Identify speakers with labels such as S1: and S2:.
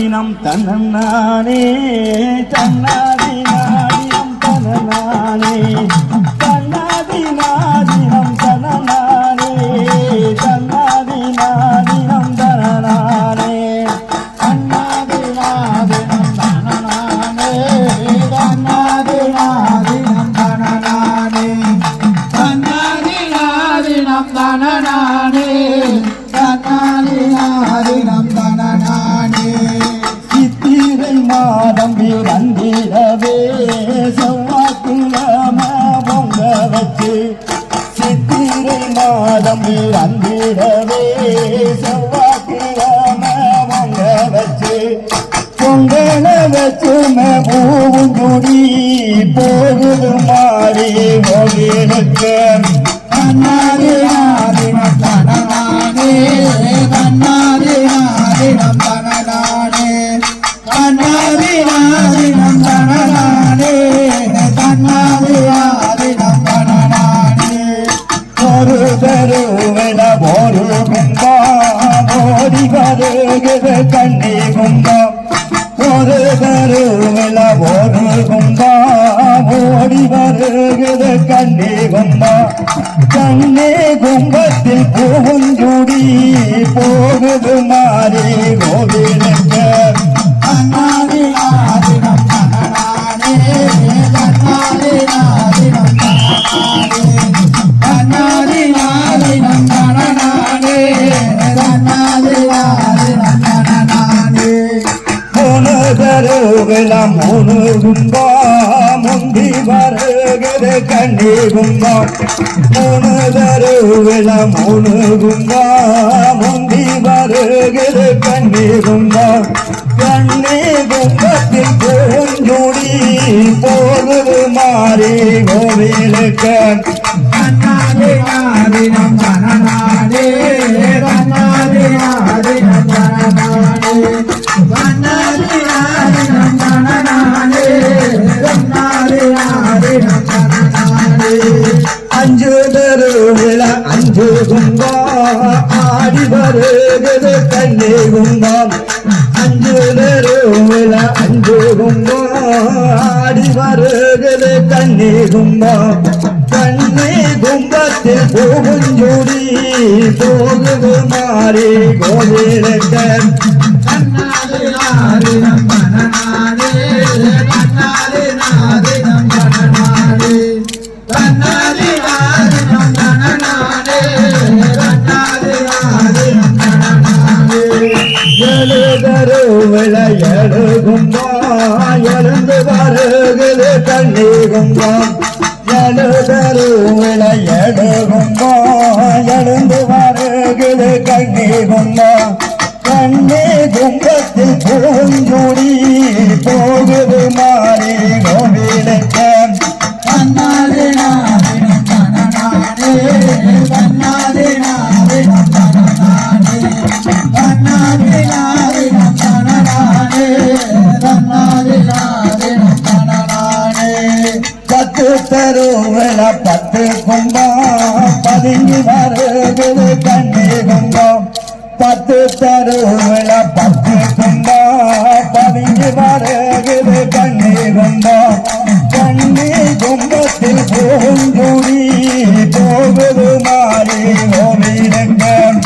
S1: தன்னாதினம்
S2: தன்னே தன்னாரே
S1: சித்திரை மாதம் பிறந்திடவே செவ்வாய்க்கிழமை பொங்க வச்சு சித்திரை மாதம் வந்திடவே செவ்வாய்க்கிழமை பொங்க வச்சு பொங்கல வச்சு பூங்குடி போகுது மாறி கோவிலுக்கு
S2: தன்னாதினாதினம் தனநானே தன்னாதினாதினம்
S1: ஒரு தருவன ஒரு கும்பா ஓடி வருகிறது கண்ணே கும்பா. கண்ணே கும்பத்தில் பூஞ்சுடி போகுது மாறி கோவிலே. தருவில முந்தி வருகிறது கண்ணி கும்பா மூணு தருவில மூணு முந்தி வருகிறது கண்ணி கும்பா கண்ணி கும்பத்தில் பூஞ்சொடி போகுது மாறி கோவிலுக்கு. ஆடி வருகிறது கண்ணே கும்பம் அஞ்சு தருவில அஞ்சு கும்பம் ஆடி வருகிறது கண்ணே கும்பம் கண்ணே கும்பத்தில் பூங்குஞ்சுடி போகுது மாறி கோவிலுக்கு
S2: தன்னாதினாதினம்
S1: எழுந்து வருகிறது கண்ணி கும்பா எழுதருவில எழுந்து வருகிறது கண்ணி கண்ணே கும்பத்தில் பூஞ்சுடி போகுது மாறி கோவிலுக்கு
S2: தன்னாதினாதினம் தனநானே தன்னாதினாதினம்
S1: தருவல பத்து கும்பம் பதுங்கி வருவது கண்ணு கும்பம் பத்து தருவல பத்து கும்பம் பதுங்கி வருவது கண்ணு கும்பம் கண்ணு கும்பத்தில் பூங்குடி போவது மாறி ஓவிடங்கள்.